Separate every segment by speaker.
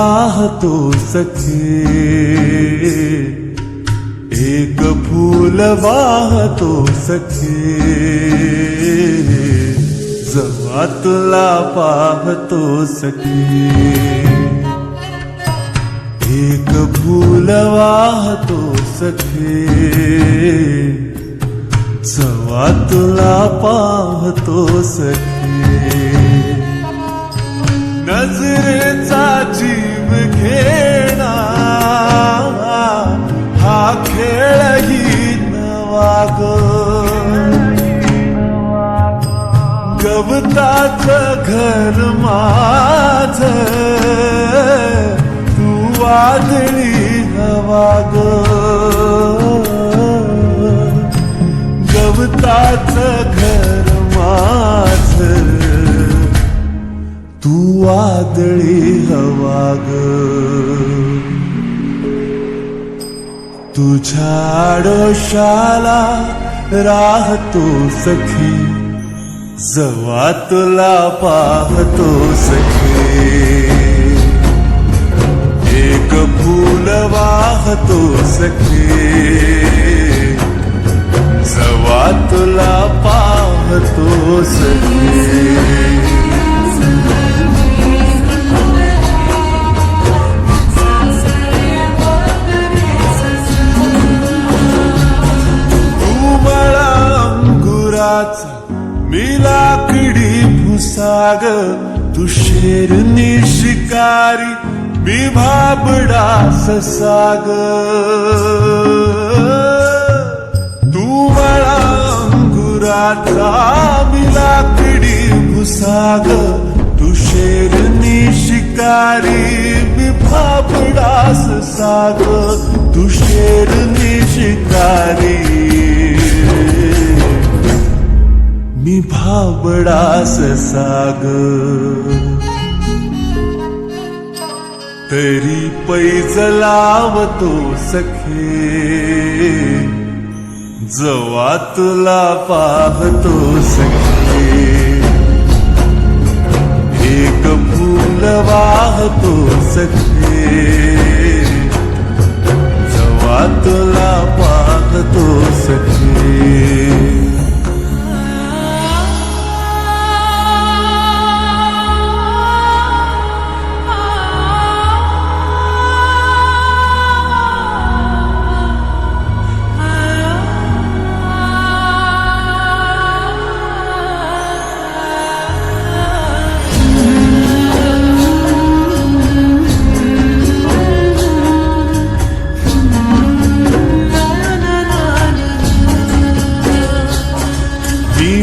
Speaker 1: फूल वाहतो सखे। एक फूल वाहतो सखे। जवा तुला पाहतो सखे। एक फूल वाहतो सखे। जवा तुला पाहतो सखे। नजरेचा जी बिखेरना तू वादळी हवा ग तुझ्या आडोशाला राहतो सखी जवा तुला पाहतो सखी. एक फूल वाहतो सखी. भुसाग तू शेरनी शिकारी मी भाबडा ससाग. तू मला अंगुराचा मी लाकडी भुसाग. तू शेरनी शिकारी मी भाबडा ससाग. तू शेरनी शिकारी मी भाबडास साग. तरी पैज लावतो सखे. जवा तुला पाहतो सखे. एक फूल वाहतो सखे. जवा तुला पाहतो सखे.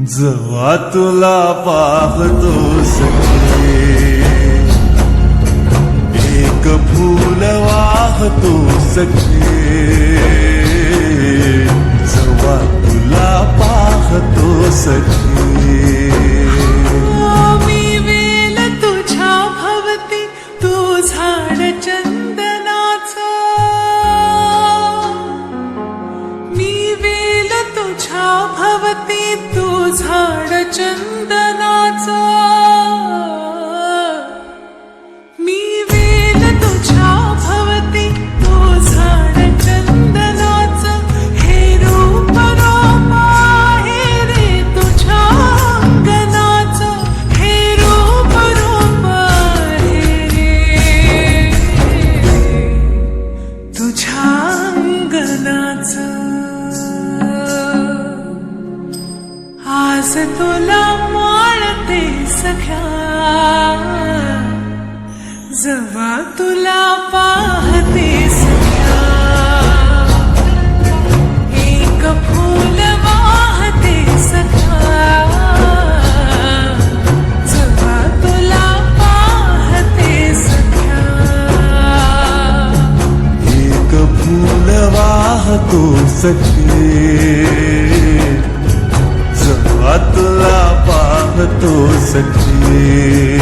Speaker 1: जवा तुला पाहतो सखे एक फूल वाहतो सखे जवा तुला पाहतो सखे.
Speaker 2: मी वेल तुझ्या भवती तू झाड चंदनाचा. मी वेल तुझ्या भवती तू झाड चंदनाचा
Speaker 1: वाहतो सखे. जेव्हा तुला पाहतो सखे.